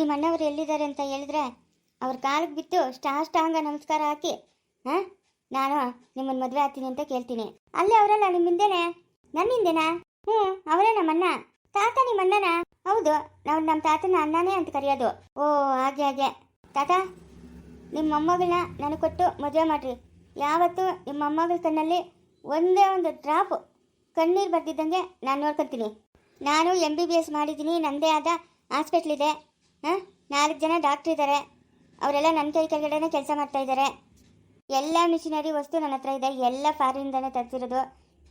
ನಿಮ್ಮ ಅಣ್ಣವ್ರು ಎಲ್ಲಿದ್ದಾರೆ ಅಂತ ಹೇಳಿದ್ರೆ ಅವ್ರ ಕಾಲಿಗೆ ಬಿತ್ತು ಸ್ಟಾಂಗ ನಮಸ್ಕಾರ ಹಾಕಿ, ಹಾಂ? ನಾನು ನಿಮ್ಮನ್ನ ಮದುವೆ ಆಗ್ತೀನಿ ಅಂತ ಕೇಳ್ತೀನಿ. ಅಲ್ಲೇ ಅವರಲ್ಲ ನನ್ನ ಹಿಂದೆನಾ? ಹ್ಞೂ, ಅವರೇ ನಮ್ಮ ಅಣ್ಣ ತಾತ ನಿಮ್ಮ ಅಣ್ಣನ? ಹೌದು, ನಾವು ನಮ್ಮ ತಾತನ ಅಣ್ಣನೇ ಅಂತ ಕರೆಯೋದು. ಓ, ಹಾಗೆ ಹಾಗೆ. ತಾತ, ನಿಮ್ಮ ಮೊಮ್ಮಗಳನ್ನ ನನಗೆ ಕೊಟ್ಟು ಮದುವೆ ಮಾಡ್ರಿ. ಯಾವತ್ತು ನಿಮ್ಮ ಮೊಮ್ಮಗಳ ಕಣ್ಣಲ್ಲಿ ಒಂದೇ ಒಂದು ಡ್ರಾಪ್ ಕಣ್ಣೀರು ಬರ್ದಿದ್ದಂಗೆ ನಾನು ನೋಡ್ಕೊತೀನಿ. ನಾನು ಎಂ ಬಿ ಬಿ ಎಸ್ ಮಾಡಿದ್ದೀನಿ ನನ್ನದೇ ಆದ ಹಾಸ್ಪಿಟ್ಲ್ ಇದೆ. ಹಾಂ? ನಾಲ್ಕು ಜನ ಡಾಕ್ಟ್ರ್ ಇದ್ದಾರೆ ಅವರೆಲ್ಲ ನನ್ನ ಕೈ ಕೆಳಗಡೆನೇ ಕೆಲಸ ಮಾಡ್ತಾ ಇದ್ದಾರೆ ಎಲ್ಲ ಮಿಷಿನರಿ ವಸ್ತು ನನ್ನ ಹತ್ರ ಇದೆ. ಎಲ್ಲ ಫಾರಿನ್ದನೇ ತರಿಸಿರೋದು.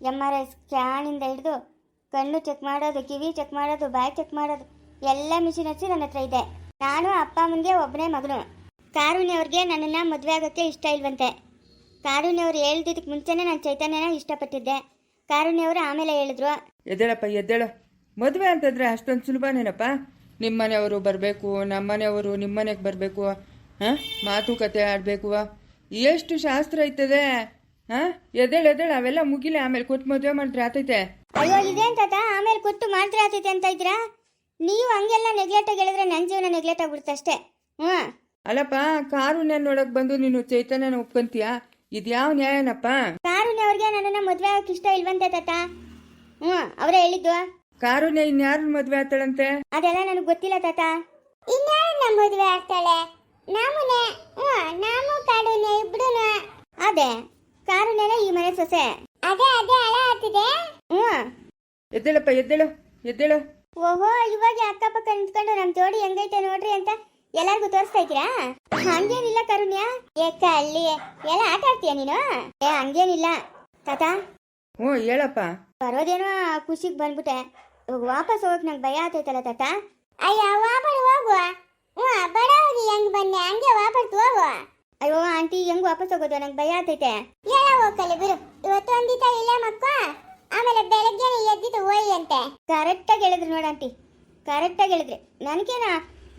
ಎಂ ಆರ್ ಐ ಸ್ಕ್ಯಾನಿಂದ ಹಿಡಿದು ಕಣ್ಣು ಚೆಕ್ ಮಾಡೋದು, ಕಿವಿ ಚೆಕ್ ಮಾಡೋದು, ಬಾಯಿ ಚೆಕ್ ಮಾಡೋದು, ಎಲ್ಲ ಮಿಷಿನರ್ಸು ನನ್ನ ಹತ್ರ ಇದೆ. ನಾನು ಅಪ್ಪ ಅಮ್ಮನಿಗೆ ಒಬ್ಬನೇ ಮಗನು. ಕಾರುಣ್ಯ ಅವ್ರಿಗೆ ನನ್ನನ್ನು ಮದುವೆ ಆಗೋಕ್ಕೆ ಇಷ್ಟ ಇಲ್ವಂತೆ. ಕಾರುಣ್ಯ ಅವರು ಹೇಳ್ದಿದ್ದಕ್ಕೆ ಮುಂಚೆನೇ ನಾನು ಚೈತನ್ಯನ ಇಷ್ಟಪಟ್ಟಿದ್ದೆ. ಕಾರುಣ್ಯ ಅವರು ಆಮೇಲೆ ಹೇಳಿದ್ರು. ಎದ್ದೇಳಪ್ಪ, ಎದ್ದೇಳು. ಮದುವೆ ಅಂತಂದ್ರೆ ಅಷ್ಟೊಂದು ಸುಲಭನೇನಪ್ಪ? ನಿಮ್ಮ ಮನೆಯವರು ಬರಬೇಕು ನಮ್ಮನೆಯವರು ನಿಮ್ಮನೆಗೆ ನಿಮ್ಮ ಮನೆಗೆ ಬರಬೇಕು ಹಾಂ? ಮಾತುಕತೆ ಆಡಬೇಕು. ಎಷ್ಟು ಶಾಸ್ತ್ರ ಐತದೆ ಹಾಂ? ಎದೇಳು ಎದೇಳು ಅವೆಲ್ಲ ಮುಗಿಲಿ ಆಮೇಲೆ ಕೊಟ್ಟು ಮದುವೆ ಮಾಡಿದ್ರೆ ಆತೈತೆ. ಅಯ್ಯೋ ಇದೇನ್ ತಾತ ಆಮೇಲೆ ಕೊಟ್ಟು ಮಾಡಿದ್ರೆ ಆತೈತೆ ಅಂತ ಇದ್ದೀರಾ? ನೀವು ಹಂಗೆಲ್ಲ ನೆಗ್ಲೆಕ್ಟ್ ಆಗಿ ಹೇಳಿದ್ರೆ ನನ್ನ ಜೀವನ ನೆಗ್ಲೆಕ್ಟ್ ಆಗ್ಬಿಡುತ್ತೆ ಅಷ್ಟೇ. ಹ್ಞೂ ಅಲ್ಲಪ್ಪ ಕಾರುಣ್ಯ ನೋಡಕ್ ಬಂದು ನೀನು ಚೈತನ್ಯನ ಒಪ್ಕೊಂತೀಯ? ಇದ್ಯಾವ ನ್ಯಾಯನಪ್ಪ? ಕಾರುಣ್ಯ ಅವ್ರಿಗೆ ನನ್ನನ್ನು ಮದುವೆ ಆಗಕ್ಕೆ ಇಷ್ಟ ಇಲ್ವಂತೆ ತಾತ. ಹ್ಞೂ ಅವರೇ ಹೇಳಿದ್ದು. ಕಾರುಣ್ಯ ಇನ್ಯಾರು ಮದುವೆ ಆಗ್ತಾಳಂತೆ? ಅದೆಲ್ಲ ನನಗೆ ಗೊತ್ತಿಲ್ಲ ತಾತ. ಇನ್ಯಾರನ್ನ ಮದುವೆ ಆಗ್ತಾಳೆ? ನಾಮುನೆ ಹ್ಞೂ ನಾಮು ಕಾಡುನೆ ಇಬ್ರು ಅದೇ ಕಾರುಣ್ಯನೇ ಈ ಮನೆ ಸೊಸೆ. ಅದೇ ಅದೇ ಅಳ ಆಗ್ತಿದೆ. ಹ್ಞೂ ಎದ್ದೇಳಪ್ಪ ಎದ್ದೇಳು ಎದ್ದೇಳು. ಓಹೋ ಇವಾಗ ಅಕ್ಕಪಕ್ಕ ನಿಂತ್ಕೊಂಡು ನಮ್ ಜೋಡಿ ಹೆಂಗೈತೆ ನೋಡ್ರಿ ಅಂತ ಎಲ್ಲರಿಗೂ ತೋರಿಸ್ತಾ ಇದ್ದೀರಾ? ಹಂಗೇನಿಲ್ಲ ಕರುಣ್ಯ. ಏಕ ಅಲ್ಲಿ ಎಲ್ಲ ಆಟ ಆಡ್ತೀಯ ನೀನು? ಏ ಹಂಗೇನಿಲ್ಲ. ತಾತ? ಹ್ಞೂ ಹೇಳಪ್ಪ. ಬರೋದೇನೋ ಖುಷಿಗೆ ಬಂದ್ಬಿಟ್ಟೆ. ವಾಪಸ್ ಹೋಗಕ್ ನಂಗೆ ಭಯ ಆತೈತಲ್ಲ ತಾತ? ಅಯ್ಯ ವಾಪಸ್ ಹೋಗುವ. ಹ್ಞೂ ಬಡ ಹೋಗಿ ಹೆಂಗ್ ಬನ್ನಿ? ಹಂಗೆ ವಾಪಸ್ ಹೋಗುವ. ಅಯ್ಯೋ ಆಂಟಿ ಹೆಂಗ್ ವಾಪಸ್ ಹೋಗೋದು? ನಂಗೆ ಭಯ ಆತೈತೆ ಎಲ್ಲ ಹೋಗಲಿ ಬಿರು ಇವತ್ತು ಒಂದಿತ ಇಲ್ಲ ಮಕ್ಕ. ಆಮೇಲೆ ಬೆಳಗ್ಗೆ ಎದ್ದಿದ್ದು ಹೋಯಿ ಅಂತೆ ಕರೆಕ್ಟಾಗಿ ಹೇಳಿದ್ರು ನೋಡ ಆಂಟಿ. ಕರೆಕ್ಟಾಗಿ ಹೇಳಿದ್ರಿ. ನನಗೇನ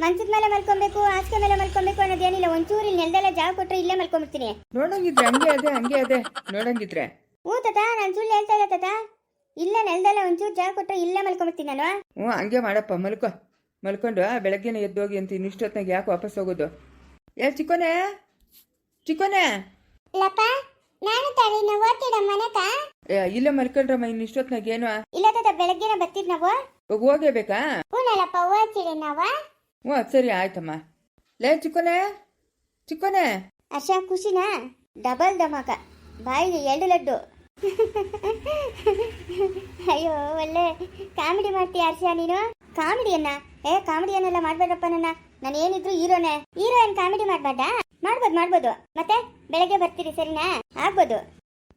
ಮನ್ಸಿದ ಮೇಲೆ ಮಲ್ಕೊಬೇಕು ಹಾಸಿಗೆ ಮೇಲೆ ಮಲ್ಕೊಬೇಕು ಅನ್ನೋದೇನಿಲ್ಲ. ಒಂಚೂರು ಇಲ್ಲಿ ನೆಲದೆಲ್ಲ ಜಾಗ ಕೊಟ್ರೆ ಇಲ್ಲೇ ಮಲ್ಕೊಂಬಿಡ್ತೀನಿ. ನೋಡಂಗಿದ್ರೆ ಹಂಗೆ ಅದೇ ಹಂಗೆ ಅದೇ. ನೋಡಂಗಿದ್ರೆ. ಹ್ಞೂ ತಾತ ನಾನು ಸುಳ್ಳು ಹೇಳ್ತಾ ಇಲ್ಲ ತಾತ. ಇಲ್ಲ ನೆಲದಲ್ಲ ಒಂಚೂರು ಜಾಗ ಕೊಟ್ಟರೆ ಇಲ್ಲೇ ಮಲ್ಕೊಂಡ್ಬಿಡ್ತೀನಿ ನಾನು. ಹ್ಞೂ ಹಂಗೆ ಮಾಡಪ್ಪ ಮಲ್ಕೋ. ಮಲ್ಕೊಂಡು ಬೆಳಗ್ಗೆನೆ ಎದ್ದೋಗಿ ಅಂತ ಇನ್ನಿಷ್ಟೊತ್ತಿನಾಗ ಯಾಕೆ ವಾಪಸ್ ಹೋಗೋದು? ಏ ಚಿಕ್ಕೋನೆ? ಚಿಕ್ಕೋನೆ? ಲಪ್ಪ ನಾನು ತಡಿನ ಓದ್ತಿಡ ಮನೆಕ? ಏ ಇಲ್ಲೇ ಮಲ್ಕೊಂಡ್ರಮ್ಮ ಇನ್ನಿಷ್ಟೊತ್ತಿನಾಗ ಏನು? ಇಲ್ಲ ತಾತ ಬೆಳಗ್ಗೆನ ಬರ್ತಿದ್ ನಾವು? ಹೋಗಿ ಹೋಗೇಬೇಕಾ ಹ್ಞೂನಲ್ಲಪ್ಪ ಓದ್ತಿಡಿ ನಾವು. ಹ್ಞೂ ಸರಿ ಆಯ್ತಮ್ಮ. ಲೇ ಚಿಕ್ಕೋನೆ? ಚಿಕ್ಕೋನೆ? ಅರ್ಷ ಖುಷಿನಾ? ಡಬಲ್ ಧಮಾಕ. ಬಾಯಿಗೆ ಎರಡು ಲಡ್ಡು. ಅಯ್ಯೋ, ಒಳ್ಳೆ ಕಾಮಿಡಿ ಮಾಡ್ತೀಯ ಹರ್ಷ ನೀನು? ಕಾಮಿಡಿಯನ್ನ? ಏ, ಕಾಮಿಡಿಯನ್ನೆಲ್ಲ ಮಾಡ್ಬೇಡಪ್ಪ ನನ್ನ. ನಾನು ಏನಿದ್ರು ಹೀರೋನೇ. ಹೀರೋ ಏನ್ ಕಾಮಿಡಿ ಮಾಡ್ಬೇಡ ಮಾಡ್ಬೋದು ಮಾಡ್ಬೋದು. ಮತ್ತೆ ಬೆಳಗ್ಗೆ ಬರ್ತೀರಿ, ಸರಿನಾ? ಆಗ್ಬೋದು.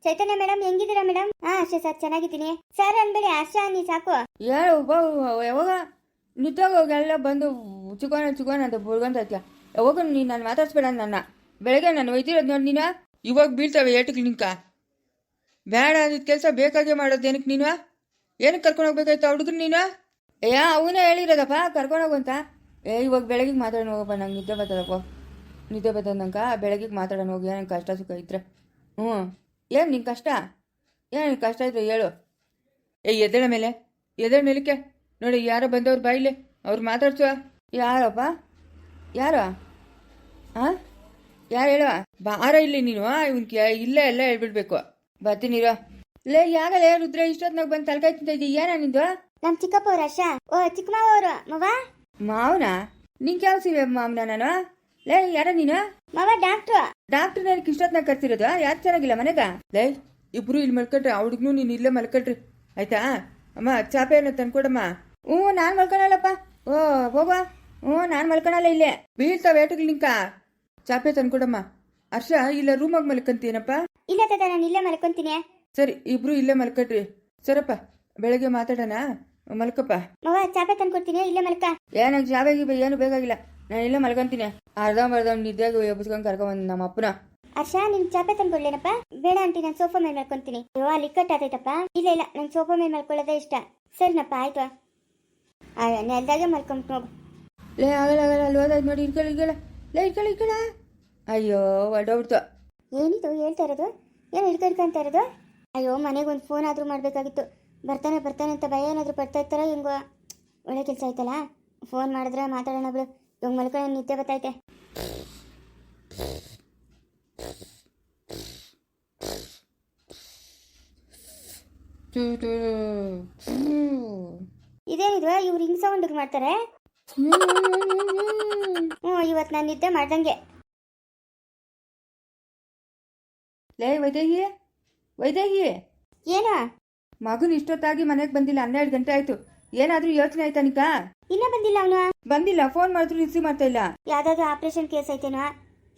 ಚೈತನ್ಯ ಮೇಡಮ್ ಹೆಂಗಿದ್ದೀರಾ ಮೇಡಮ್ ಹಾ ಅಷ್ಟೇ ಸರ್, ಚೆನ್ನಾಗಿದ್ದೀನಿ. ಸರ್ ಅನ್ಬೇಡಿ ಹರ್ಷ, ನೀ ಸಾಕು. ಯಾವಾಗ? ನಿಂತಾಗ ಬಂದು ಚಿಕೋನ ಚಿಕೋನ ಅಂತ ಬುಡ್ಗಂತ ಯಾವಾಗ ನೀನು ನಾನು ಮಾತಾಡ್ಸ್ಬೇಡ ನನ್ನ. ಬೆಳಗ್ಗೆ ನಾನು ಒಯ್ದಿರೋದು ನೋಡಿ ನೀನು. ಇವಾಗ ಬೀಳ್ತಾವೆ ಏಟು ನಿಂಕ ಬೇಡ ಅಂದಿದ್ದ ಕೆಲಸ ಬೇಕಾಗೆ ಮಾಡೋದು ಏನಕ್ಕೆ ನೀನು? ಏನಕ್ಕೆ ಕರ್ಕೊಂಡು ಹೋಗ್ಬೇಕಾಯ್ತು ಹುಡುಗ್ರು ನೀನು? ಏ ಅವನೇ ಹೇಳಿರೋದಪ್ಪ ಕರ್ಕೊಂಡು ಹೋಗು ಅಂತ. ಏ ಇವಾಗ ಬೆಳಗ್ಗೆ ಮಾತಾಡೋಣ ಹೋಗಪ್ಪ ನಂಗೆ ನಿದ್ದೆ ಬರ್ತದಪ್ಪ ನಿದ್ದೆ ಬರ್ತದಂಕ ಬೆಳಗ್ಗೆ ಮಾತಾಡೋಣ ಹೋಗಿ ಏನೇನು ಕಷ್ಟ ಸುಖ ಇದ್ರೆ. ಹ್ಞೂ. ಏನು ನಿನ್ನ ಕಷ್ಟ? ಏನು ಕಷ್ಟ ಇದ್ರೆ ಹೇಳು. ಏ ಎದ್ದೇಳ ಮೇಲೆ. ಎದ್ದೇಳ ಮೇಲಕ್ಕೆ. ನೋಡಿ ಯಾರೋ ಬಂದವ್ರು ಬಾಯಿಲೆ. ಅವ್ರು ಮಾತಾಡ್ಸುವ ಯಾರಪ್ಪ? ಯಾರು? ಹಾಂ ಯಾರು ಹೇಳುವ ಬಾರ ಇಲ್ಲಿ ನೀನು ಇವನ್ ಇಲ್ಲೇ ಎಲ್ಲ ಹೇಳ್ಬಿಡ್ಬೇಕು. ಬರ್ತೀನಿರೋ. ಲೇ ಯಾಗಲೇ ರುದ್ರ ಇಷ್ಟೊತ್ನಾಗ ಬಂದು ತಲೆಕಾಯಿ ತಿಂತ ಏನ ನಿಂದು? ನಮ್ ಚಿಕ್ಕಪ್ಪ ಅವ್ರ ಹರ್ಷ. ಓ ಚಿಕ್ಕಮಾವ ಅವರು ಮವ? ಮಾವನ? ನಿಂಗೆ ಯಾವ ಸಿವೆ ಮಾವನ ನಾನು? ಲೇ ಯಾರ ನೀನು? ಮಾವ ಡಾಕ್ಟರ್. ಡಾಕ್ಟರ್ ನನಗೆ ಇಷ್ಟೊತ್ನಾಗ ಕರ್ತಿರೋದು ಯಾರು ಚೆನ್ನಾಗಿಲ್ಲ ಮನೆಗ? ಲೇ ಇಬ್ರು ಇಲ್ಲಿ ಮಲ್ಕೊಟ್ರಿ ಹುಡುಗ್ನು ನೀನು ಇಲ್ಲೇ ಮಲ್ಕಟ್ರಿ ಆಯ್ತಾ? ಅಮ್ಮ ಚಾಪೆ ಏನೋ ತಂದ್ಕೊಡಮ್ಮ. ಹ್ಞೂ ನಾನು ಮಲ್ಕೊಳಲ್ಲಪ್ಪ. ಓ ಹೋಗುವ ಹ್ಞೂ ನಾನು ಮಲ್ಕೊಳಲ್ಲ ಇಲ್ಲೇ. ಬೀಳ್ತಾವ ಏಟಗಳು ನಿಂಕ. ಚಾಪೆ ತಂದ್ಕೊಡಮ್ಮ. ಹರ್ಷ ಇಲ್ಲ ರೂಮಾಗ ಮಲ್ಕೊಂತೀನಪ್ಪ ಇಲ್ಲ ತಾತ ನಾನು ಇಲ್ಲೇ ಮಲ್ಕೊಂತೀನಿ. ಸರಿ ಇಬ್ರು ಇಲ್ಲೇ ಮಲ್ಕಟ್ರಿ. ಸರಪ್ಪ ಬೆಳಗ್ಗೆ ಮಾತಾಡೋಣ? ಮಲ್ಕಪ್ಪ. ಮವ ಚಾಪೆ ತಂದ್ಕೊಡ್ತೀನಿ ಇಲ್ಲೇ ಮಲ್ಕ. ಏನಾಗ ಜಾಬೆ ಗೀಬೆ ಏನು ಬೇಕಾಗಿಲ್ಲ. ನಾನು ಇಲ್ಲೇ ಮಲ್ಕೊಂತೀನಿ. ಅರ್ಧ ಬರ್ಧ ನಿದ್ದೆಗೆ ಎಬ್ಬಿಸ್ಕೊಂಡು ಕರ್ಕೊಂಬಂದು ನಮ್ಮ ಅಪ್ಪನ. ಹರ್ಷ ನಿನ್ ಚಾಪೆ ತಂದ್ಕೊಡ್ಲೇನಪ್ಪ? ಬೇಡ ಆಂಟಿ ನಾನು ಸೋಫಾ ಮೇಲೆ ಮಲ್ಕೊಂತೀನಿ. ಯೋ ಅಲ್ಲಿ ಆತೈತಪ್ಪ? ಇಲ್ಲ ಇಲ್ಲ ನಂಗೆ ಸೋಫಾ ಮೇಲೆ ಮಲ್ಕೊಳ್ಳೋದೇ ಇಷ್ಟ. ಸರಿನಪ್ಪ ಆಯ್ತು. ನೆಲ್ದಾಗೆ ಮಲ್ಕೊಂಬಿಟ್ಟು ಲೇ ಆಗಲ್ಲ ಆಗಲ್ಲ ಅಲ್ಲಿ ಹೋದಾಗ ನೋಡಿ ಇಟ್ಕೊಳ್ಳಿ ಇಟ್ಕೊಳ್ಳ ಲೇ ಇಟ್ಕೊಳ್ಳಿ ಇಟ್ಕೊಳ್ಳ ಅಯ್ಯೋ ಹೊರ್ಟೋಗ್ಬಿಡ್ತು ಏನಿದು ಹೇಳ್ತಾ ಇರೋದು? ಏನು ಹಿಡ್ಕೊಂತ ಇರೋದು? ಅಯ್ಯೋ ಮನೆಗೆ ಒಂದು ಫೋನ್ ಆದರೂ ಮಾಡಬೇಕಾಗಿತ್ತು. ಬರ್ತಾನೆ ಬರ್ತಾನೆ ಅಂತ ಭಯ ಏನಾದರೂ ಪಡ್ತಾ ಇರ್ತಾರ ಹೆಂಗೋ. ಒಳ್ಳೆ ಕೆಲಸ ಆಯ್ತಲ್ಲ? ಫೋನ್ ಮಾಡಿದ್ರೆ ಮಾತಾಡೋಣ ಬಿಡು. ಇವಾಗ ಮಲ್ಕೊಳ್ಳೋ ನಿದ್ದೆ ಬರ್ತೈತೆ ಟು ಟು ಇದೇನಿದು? ಇವ್ರು ಹಿಂಗ್ ಸೌಂಡ್ ಮಾಡ್ತಾರೆ? ಹ್ಞೂ ಇವತ್ತು ನಾನು ನಿದ್ದೆ ಮಾಡ್ದಂಗೆ. ಲೇ ವೈದೇಹಿ ವೈದೇಹಿ. ಏನ? ಮಗನ್ ಇಷ್ಟೊತ್ತಾಗಿ ಮನೆಗೆ ಬಂದಿಲ್ಲ ಹನ್ನೆರಡು ಗಂಟೆ ಆಯ್ತು. ಏನಾದ್ರೂ ಯೋಚನೆ ಆಯ್ತಾ ನಿಕ? ಇನ್ನೂ ಬಂದಿಲ್ಲ ಅವನು. ಬಂದಿಲ್ಲ ಫೋನ್ ಮಾಡಿದ್ರು ರಿಸೀವ್ ಮಾಡ್ತಾ ಇಲ್ಲ. ಯಾವ್ದಾದ್ರು ಆಪರೇಷನ್ ಕೇಸ್ ಐತೇನೋ?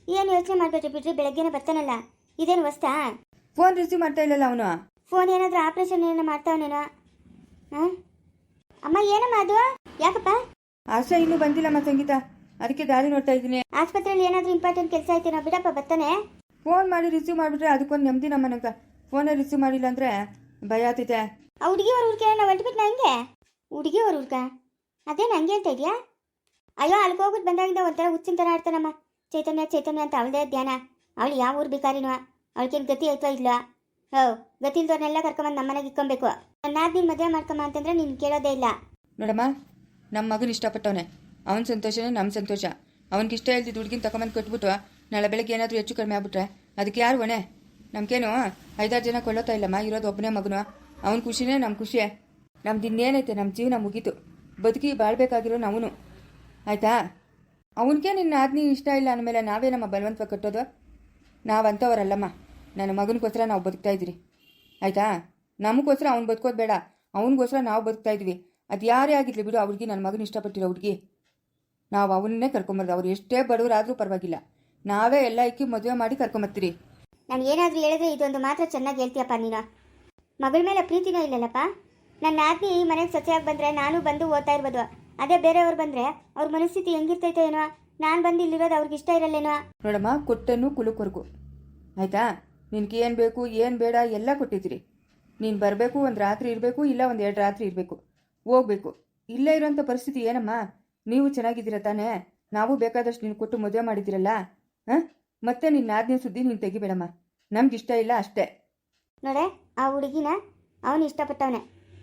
ಏನು ಯೋಚನೆ ಮಾಡ್ಬೇಡ್ರಿ ಬಿಡ್ರಿ ಬೆಳಗ್ಗೆನೆ ಬರ್ತಾನಲ್ಲ. ಇದೇನು ವಸ್ತಾ? ಫೋನ್ ರಿಸೀವ್ ಮಾಡ್ತಾ ಇಲ್ಲಲ್ಲ ಅವನು. ಫೋನ್ ಏನಾದರೂ ಆಪರೇಷನ್ ಏನೋ ಮಾಡ್ತಾವನೇನೋ? ಹಾಂ ಅಮ್ಮ ಏನಮ್ಮ ಅದು? ಯಾಕಪ್ಪ? ಆಶಾ ಇನ್ನೂ ಬಂದಿಲ್ಲಮ್ಮ ಸಂಗೀತ. ಅದಕ್ಕೆ ದಾರಿ ನೋಡ್ತಾ ಇದ್ದೀನಿ. ಆಸ್ಪತ್ರೆಯಲ್ಲಿ ಏನಾದ್ರೂ ಇಂಪಾರ್ಟೆಂಟ್ ಕೆಲಸ ಐತೇನೋ ಬಿಡಪ್ಪ ಬರ್ತಾನೆ. ಫೋನ್ ಮಾಡಿ ರಿಸೀವ್ ಮಾಡಿಬಿಟ್ರೆ ಅದಕ್ಕೊಂದು ನೆಮ್ಮದಿ ನಮ್ಮ ನನಗೆ ಫೋನೇ ರಿಸೀವ್ ಮಾಡಿಲ್ಲ ಅಂದ್ರೆ ಭಯ ಆತೈತೆ. ಆ ಹುಡುಗಿ ಅವ್ರ ಹುಡ್ಕ ನಾವು ಹೊರಟ್ಬಿಟ್ಟು ನಂಗೆ ಹುಡುಗಿ ಅವ್ರ ಹುಡ್ಕ ಅದೇ ನಂಗೆ ಅಂತ ಇದೆಯಾ? ಅಯ್ಯೋ ಅಲ್ಲಿಗೆ ಹೋಗ್ಬಿಟ್ಟು ಬಂದಾಗಿಂದ ಒಂಥರ ಹುಚ್ಚಿನ ಥರ ಆಡ್ತಾನಮ್ಮ. ಚೈತನ್ಯ ಚೈತನ್ಯ ಅಂತ ಅವಳದೇ ಧ್ಯಾನ. ಅವಳು ಯಾವ ಊರು ಬೇಕಾರಿನೋ ಅವಳಿಗೇನು ಗತಿ ಐತೋ ಇಲ್ಲ ಹೋ ಗತಿ ಇಲ್ದವ್ರನ್ನೆಲ್ಲ ಕರ್ಕೊಂಬಂದು ನಮ್ಮನೆಗೆ ಇಕ್ಕೊಬೇಕು ನಾನು ನೀನು ಮದುವೆ ಮಾಡ್ಕೊಂಬ ಅಂತಂದ್ರೆ ನೀನು ಕೇಳೋದೇ ಇಲ್ಲ. ನೋಡಮ್ಮ ನಮ್ಮ ಮಗನ ಇಷ್ಟಪಟ್ಟವನೇ. ಅವನ ಸಂತೋಷನೇ ನಮ್ಮ ಸಂತೋಷ. ಅವನಿಗೆ ಇಷ್ಟ ಇಲ್ದಿದ್ದು ಹುಡುಗಿನ ತಗೊಂಬಂದು ಕೊಟ್ಬಿಟ್ಟು ನಾಳೆ ಬೆಳಗ್ಗೆ ಏನಾದರೂ ಹೆಚ್ಚು ಕಡಿಮೆ ಆಗ್ಬಿಟ್ರೆ ಅದಕ್ಕೆ ಯಾರು ಹೊಣೆ? ನಮ್ಗೇನು ಐದಾರು ಜನ ಕೊಳ್ಳೋತಾ ಇಲ್ಲಮ್ಮ, ಇರೋದು ಒಬ್ಬನೇ ಮಗನು. ಅವನ ಖುಷಿನೇ ನಮ್ಮ ಖುಷಿಯೇ. ನಮ್ದು ಇನ್ನೇನೈತೆ ನಮ್ಮ ಜೀವನ ಮುಗೀತು. ಬದುಕಿ ಬಾಳ್ಬೇಕಾಗಿರೋ ಅವನು ಆಯಿತಾ? ಅವನಿಗೆ ನಿನ್ನ ಆಜ್ಞೆ ಇಷ್ಟ ಇಲ್ಲ ಅಂದಮೇಲೆ ನಾವೇ ನಮ್ಮ ಬಲವಂತ ಕಟ್ಟೋದು? ನಾವಂಥವರಲ್ಲಮ್ಮ ನನ್ನ ಮಗನಿಗೋಸ್ಕರ ನಾವು ಬದುಕ್ತಾ ಇದ್ದೀರಿ. ಆಯಿತಾ? ನಮಗೋಸ್ಕರ ಅವ್ನು ಬದುಕೋದು ಬೇಡ. ಅವನಿಗೋಸ್ಕರ ನಾವು ಬದುಕ್ತಾ ಇದ್ವಿ ಅದು ಯಾರೇ ಆಗಿರಲಿ ಬಿಡು, ಅವ್ರಿಗೆ ನನ್ನ ಮಗನ ಇಷ್ಟಪಟ್ಟಿರೋ ಹುಡುಗಿ. ನಾವು ಅವನ್ನೇ ಕರ್ಕೊಂಬರ್ದು. ಅವ್ರು ಎಷ್ಟೇ ಬಡವರಾದರೂ ಪರವಾಗಿಲ್ಲ. ನಾವೇ ಎಲ್ಲ ಇಕ್ಕಿ ಮದುವೆ ಮಾಡಿ ಕರ್ಕೊಂಬತ್ತೀರಿ. ನಾನು ಏನಾದರೂ ಹೇಳಿದ್ರೆ ಇದೊಂದು ಮಾತ್ರ ಚೆನ್ನಾಗಿ ಹೇಳ್ತೀಯಪ್ಪ ನೀನು. ಮಗಳ ಮೇಲೆ ಪ್ರೀತಿನೇ ಇಲ್ಲಲ್ಲಪ್ಪ. ನನ್ನ ಆಜ್ಞೆ ಈ ಮನೆಗೆ ಸೊಸೆಯಾಗಿ ಬಂದರೆ ನಾನು ಬಂದು ಓದ್ತಾ ಇರ್ಬೋದು. ಅದೇ ಬೇರೆಯವ್ರು ಬಂದರೆ ಅವ್ರ ಮನಸ್ಥಿತಿ ಹೆಂಗಿರ್ತೈತೋ ಏನೋ ನಾನು ಬಂದು ಇಲ್ಲಿರೋದು ಅವ್ರಿಗೆ ಇಷ್ಟ ಇರಲ್ಲೇನೋ. ನೋಡಮ್ಮ ಕೊಟ್ಟನು ಕುಲುಕೊರ್ಗು. ಆಯ್ತಾ? ನಿನಗೆ ಏನು ಬೇಕು ಏನು ಬೇಡ ಎಲ್ಲ ಕೊಟ್ಟಿದ್ದೀರಿ. ನೀನು ಬರಬೇಕು ಒಂದು ರಾತ್ರಿ ಇರಬೇಕು ಇಲ್ಲ ಒಂದು ಎರಡು ರಾತ್ರಿ ಇರಬೇಕು. ಹೋಗ್ಬೇಕು. ಇಲ್ಲೇ ಇರೋಂಥ ಪರಿಸ್ಥಿತಿ ಏನಮ್ಮ? ನೀವು ಚೆನ್ನಾಗಿದ್ದೀರ ತಾನೇ? ನಾವು ಬೇಕಾದಷ್ಟು ನೀನು ಕೊಟ್ಟು ಮದುವೆ ಮಾಡಿದ್ದೀರಲ್ಲ? ಹಾಂ? ಮತ್ತೆ ನಿನ್ನ ಆಜ್ಞೆ ಸುದ್ದಿ ನೀನು ತೆಗಿಬೇಡಮ್ಮ. ನಮ್ಗೆ ಇಷ್ಟ ಇಲ್ಲ ಅಷ್ಟೇ. ನೋಡೆ, ಆ ಹುಡುಗಿನ ಅವನು ಇಷ್ಟಪಟ್ಟವನೆ.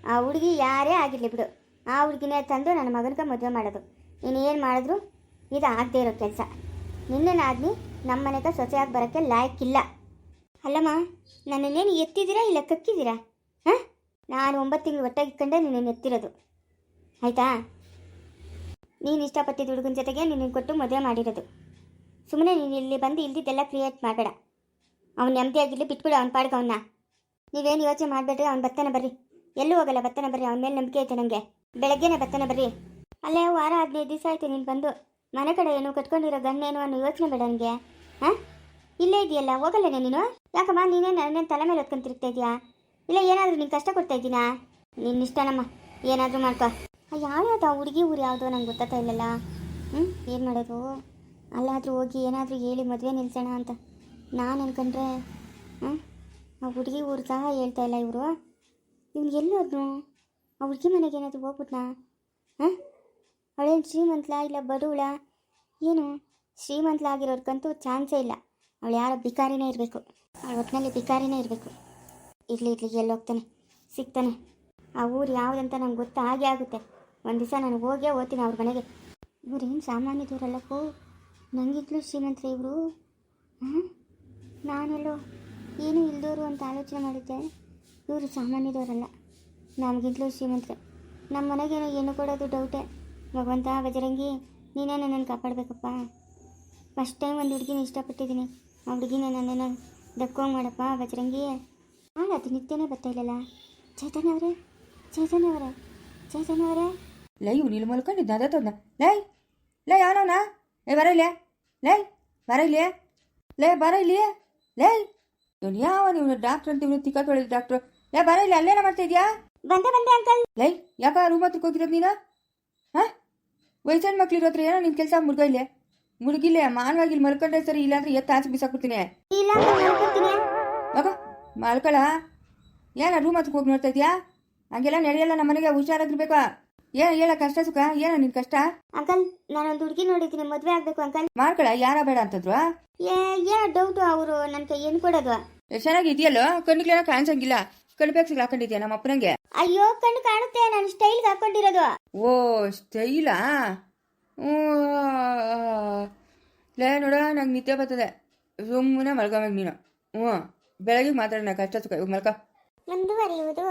ಆ ಹುಡುಗಿ ಯಾರೇ ಆಗಿರಲಿ ಬಿಡು. ಆ ಹುಡುಗಿನೇ ತಂದು ನನ್ನ ಮಗನಿಗೆ ಮದುವೆ ಮಾಡೋದು. ನೀನು ಮಾಡಿದ್ರು ಇದು ಆಗದೆ ಇರೋ ಕೆಲಸ. ನಿನ್ನೆನಾದ್ನಿ ನಮ್ಮ ಮನೆಗೆ ಸೊಸೆಯಾಗಿ ಬರೋಕ್ಕೆ ಲಾಯಕ್ಕಿಲ್ಲ ಅಲ್ಲಮ್ಮ, ನನ್ನನ್ನೇನು ಎತ್ತಿದ್ದೀರಾ ಇಲ್ಲ ಕಕ್ಕಿದ್ದೀರಾ? ಹಾಂ? ನಾನು ಒಂಬತ್ತು ತಿಂಗಳು ಒಟ್ಟಾಗಿ ಕಂಡೆ ನಿನ್ನನ್ನು ಎತ್ತಿರೋದು. ಆಯಿತಾ? ನೀನು ಇಷ್ಟಪಟ್ಟಿದ್ದ ಹುಡುಗನ ಜೊತೆಗೆ ನಿನ್ನ ಕೊಟ್ಟು ಮದುವೆ ಮಾಡಿರೋದು. ಸುಮ್ಮನೆ ನೀನು ಇಲ್ಲಿ ಬಂದು ಇಲ್ದಿದ್ದೆಲ್ಲ ಕ್ರಿಯೇಟ್ ಮಾಡಬೇಡ. ಅವ್ನು ನೆಮ್ಮದಿಯಾಗಿರಲಿ, ಬಿಟ್ಬಿಡು ಅವ್ನ ಪಾಡ್ಗೆ ಅವನ್ನ ನೀವೇನು ಯೋಚನೆ ಮಾಡಬೇಡ್ರಿ, ಅವ್ನು ಬತ್ತಾನೆ ಬರ್ರಿ. ಎಲ್ಲೂ ಹೋಗಲ್ಲ ಬತ್ತಾನೆ ಬರ್ರಿ, ಅವನ ಮೇಲೆ ನಂಬಿಕೆ ಐತೆ ನನಗೆ ಬೆಳಗ್ಗೆನೇ ಬತ್ತಾನೆ ಬರ್ರಿ. ಅಲ್ಲೇ ವಾರ ಹದಿನೈದು ದಿವಸ ಆಯಿತು ನೀನು ಬಂದು. ಮನೆ ಕಡೆ ಏನು ಕಟ್ಕೊಂಡಿರೋ ಗಣ್ಣೇನು ಅನ್ನೋ ಯೋಚನೆ ಬೇಡ ನನಗೆ, ಹಾಂ? ಇಲ್ಲೇ ಇದೆಯಲ್ಲ ಹೋಗಲ್ಲನೆ ನೀನು? ಯಾಕಮ್ಮ ನೀನೇ ನನ್ನೇನು ತಲೆ ಮೇಲೆ ಹೊತ್ಕೊಂಡು ತಿರುಗ್ತಾ ಇದೆಯಾ ಇಲ್ಲ ಏನಾದರೂ ನೀನು ಕಷ್ಟ ಕೊಡ್ತಾ ಇದ್ದೀನಾ? ನಿನ್ನ ಇಷ್ಟನಮ್ಮ, ಏನಾದರೂ ಮಾಡ್ಕೊ. ಯಾವ್ಯಾವ್ದು ಹುಡುಗಿ ಊರು ಯಾವುದೋ ನಂಗೆ ಗೊತ್ತಾಗ್ತಾ ಇಲ್ಲಲ್ಲ. ಹ್ಞೂ ಏನು ಮಾಡೋದು? ಅಲ್ಲಾದರೂ ಹೋಗಿ ಏನಾದರೂ ಹೇಳಿ ಮದುವೆ ನಿಲ್ಸೋಣ ಅಂತ. ನಾನು ಅನ್ಕೊಂಡ್ರೆ ಹಾಂ ಆ ಹುಡುಗಿ ಊರು ಸಹ ಹೇಳ್ತಾ ಇಲ್ಲ ಇವರು. ಇವ್ನು ಎಲ್ಲಿ ಹೋದ್ನು ಆ ಹುಡುಗಿ ಮನೆಗೆ ಏನಾದರೂ ಹೋಗ್ಬಿಟ್ನಾ? ಹಾಂ ಅವಳೇನು ಶ್ರೀಮಂತಲ ಇಲ್ಲ ಬಡವಳ? ಏನು? ಶ್ರೀಮಂತಲಾಗಿರೋರ್ಗಂತೂ ಚಾನ್ಸೇ ಇಲ್ಲ. ಅವಳು ಯಾರೋ ಬಿಕಾರಿನೇ ಇರಬೇಕು. ಅವಳ ಒಟ್ಟಿನಲ್ಲಿ ಬಿಕಾರಿನೇ ಇರಬೇಕು. ಇರಲಿ ಇರಲಿ, ಎಲ್ಲಿ ಹೋಗ್ತಾನೆ? ಸಿಗ್ತಾನೆ. ಆ ಊರು ಯಾವುದಂತ ನಂಗೆ ಗೊತ್ತಾಗೇ ಆಗುತ್ತೆ. ಒಂದು ದಿವಸ ನಾನು ಹೋಗೇ ಓದ್ತೀನಿ ಅವ್ರ ಮನೆಗೆ. ಇವ್ರೇನು ಸಾಮಾನ್ಯದವರಲ್ಲಪ್ಪೋ ನನಗಿದ್ಲು ಶ್ರೀಮಂತರ ಇವರು ನಾನೆಲ್ಲೋ ಏನೂ ಇಲ್ದೋರು ಅಂತ ಆಲೋಚನೆ ಮಾಡಿದ್ದೆ. ಇವರು ಸಾಮಾನ್ಯದವರಲ್ಲ. ನಮಗಿಂತಲೂ ಶ್ರೀಮಂತರೆ. ನಮ್ಮ ಮನೆಗೇನೋ ಏನು ಕೊಡೋದು ಡೌಟೇ ಭಗವಂತ ಬಜರಂಗಿ ನೀನೇ ನನ್ನನ್ನು ಕಾಪಾಡಬೇಕಪ್ಪ. ಫಸ್ಟ್ ಟೈಮ್ ಒಂದು ಹುಡುಗಿನ ಇಷ್ಟಪಟ್ಟಿದ್ದೀನಿ. ಆ ಹುಡುಗಿನ ನನ್ನನ್ನು ದಕ್ಕೋಂಗ್ ಮಾಡಪ್ಪ ಬಜರಂಗಿ ಹಾಂ ಅದು ನಿತ್ಯನೇ ಬರ್ತಾ ಇಲ್ಲಲ್ಲ. ಚೈತನ್ಯ ಅವರೇ ಚೈತನ್ಯ ಅವರೇ ಚೈತನ್ಯ ಅವರೇ. ಲೈ ಇವ್ನು ಇಲ್ಲಿ ಅದತ್ತೋದ್ನ ಲೈ ಲೈ ಯಾವನವನ ಏ ಬರ ಇಲ್ಲೇ ಲೈ ಬರ ಇಲ್ಲಿ ಲೇ ಬರ ಇಲ್ಲಿ ಲೈ ಇವನು ಯಾವ ಇವನು ಡಾಕ್ಟ್ರ್ ಅಂತ ಇವನು ತಿಕ್ಕ ತೊಳೆದ ಡಾಕ್ಟ್ರು ಯಾ ಬರ ಇಲ್ಲ ಅಲ್ಲೇನ ಮಾಡ್ತಾ ಇದೆಯಾ ಬಂದೆ ಬಂದೆ ಅಂಕಲ್ ಲೈ ಯಾಕ ರೂಮ್ ಹತ್ರಕ್ಕೆ ಹೋಗಿರೋದು ನೀನು ಹಾಂ ವಯಸ್ಸಣ್ಣ ಮಕ್ಳು ಇರೋ ಹತ್ರ ಏನೋ ನಿನ್ನ ಕೆಲಸ ಮುರ್ಗ ಇಲ್ಲೇ ಮುಳುಗಿಲ್ಲ ಮಾನವಾಗಿ ಇಲ್ಲಿ ಮಲ್ಕೊಂಡ್ರೆ ಸರಿ ಇಲ್ಲಾಂದ್ರೆ ಎತ್ತ ಆಚೆ ಬಿಸಾಕ್ಬಿಡ್ತೀನಿ ಮಗ ಮಲ್ಕೊಳ ಏನ ರೂಮ್ ಹತ್ರಕ್ಕೆ ಹೋಗಿ ನೋಡ್ತಾ ಇದ್ಯಾ ಹಂಗೆಲ್ಲ ನಡೆಯಲ್ಲ ನಮ್ಮ ಮನೆಗೆ ಹುಷಾರಾಗಿರ್ಬೇಕು ಏನು ಹೇಳ ಕಷ್ಟ ಸುಖ? ಏನ ನಿನ್ ಕಷ್ಟ? ಅಂಕಲ್ ನಾನೊಂದು ಹುಡುಗಿ ನೋಡಿದ್ದೀನಿ ಮದುವೆ ಆಗ್ಬೇಕು ಅಂಕಲ್. ಮಾಡ್ಕೊಳ ಯಾರ ಬೇಡ ಅಂತಂದ್ರು ಏ ಏನೋ ಡೌಟು ಅವರು ನನ್ನ ಕೈ ಏನು ಕೊಡೋದು? ಚೆನ್ನಾಗಿ ಇದೆಯಲ್ಲೋ? ಕಣ್ಣಿಗೆಲ್ಲ ಕಾಣಿಸಂಗಿಲ್ಲ. ಕಣ್ಣು ಬೇಕ್ಸಿಗೆ ಹಾಕೊಂಡಿದ್ಯಾ ನಮ್ಮ ಅಪ್ಪನಂಗೆ? ಅಯ್ಯೋ ಕಣ್ಣು ಕಾಣುತ್ತೆ ನಾನು ಸ್ಟೈಲ್ಗೆ ಹಾಕೊಂಡಿರೋದು. ಓ ಸ್ಟೈಲಾ ಲೇ ನೋಡ ನಂಗೆ ನಿದ್ದೆ ಬರ್ತದೆ. ಸುಮ್ಮನೆ ಮಲ್ಕೊಬೇಕು ನೀನು ಹ್ಞೂ ಬೆಳಗ್ಗೆ ಮಾತಾಡೋಣ ಕಷ್ಟ ಸುಖ. ಇವಾಗ ಮಲ್ಕ. ಮುಂದುವರಿಯುವುದು